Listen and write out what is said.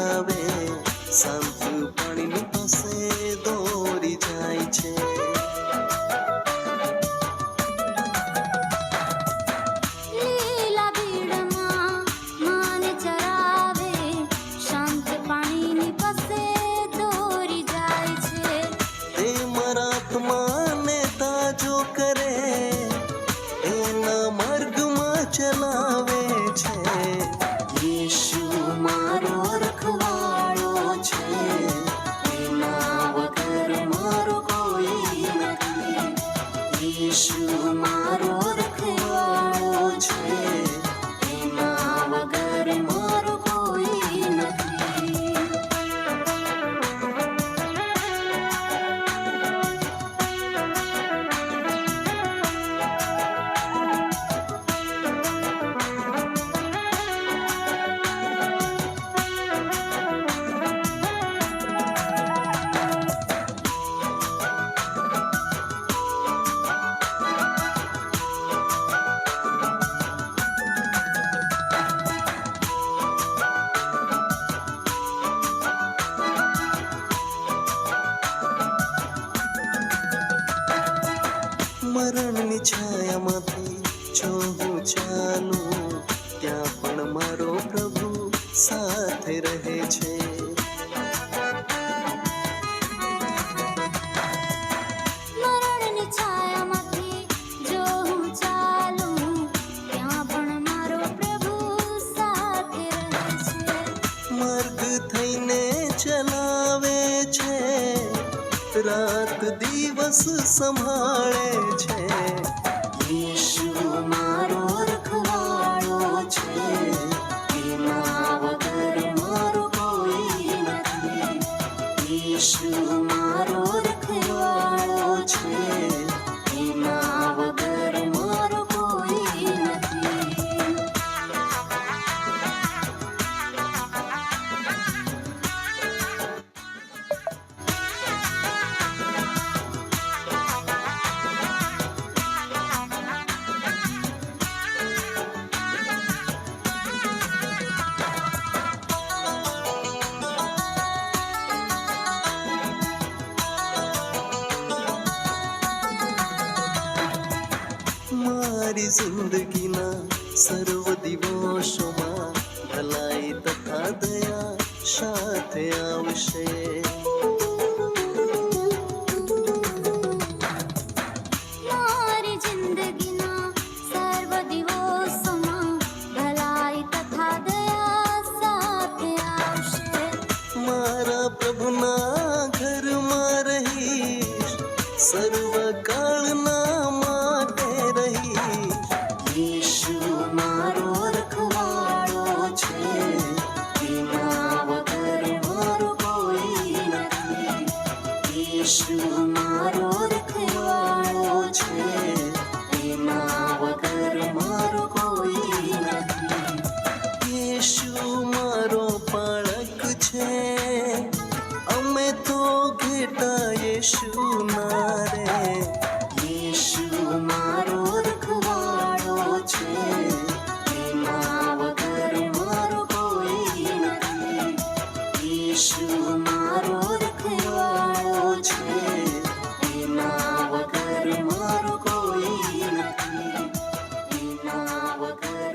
આવે સાંતું પાણીની પાસે દુનિયામાંથી જો હું જાનું ત્યાં પણ મારો પ્રભુ સાથે રહે છે. ચલાવે છે રાત દિવસ સંભાળે છે. mama. દિવસોમાં ભલાઈ તથા દયા સાથે આવશે પ્રભુના ઘરમાં રહીશ સર્વ વગર મારો કોઈ નથી યશુ મારો બાળક છે અમે તો ઘેટા યશુ ના રે યશુ મારો રખવાળો છે વગર મારો કોઈ નથી યશુ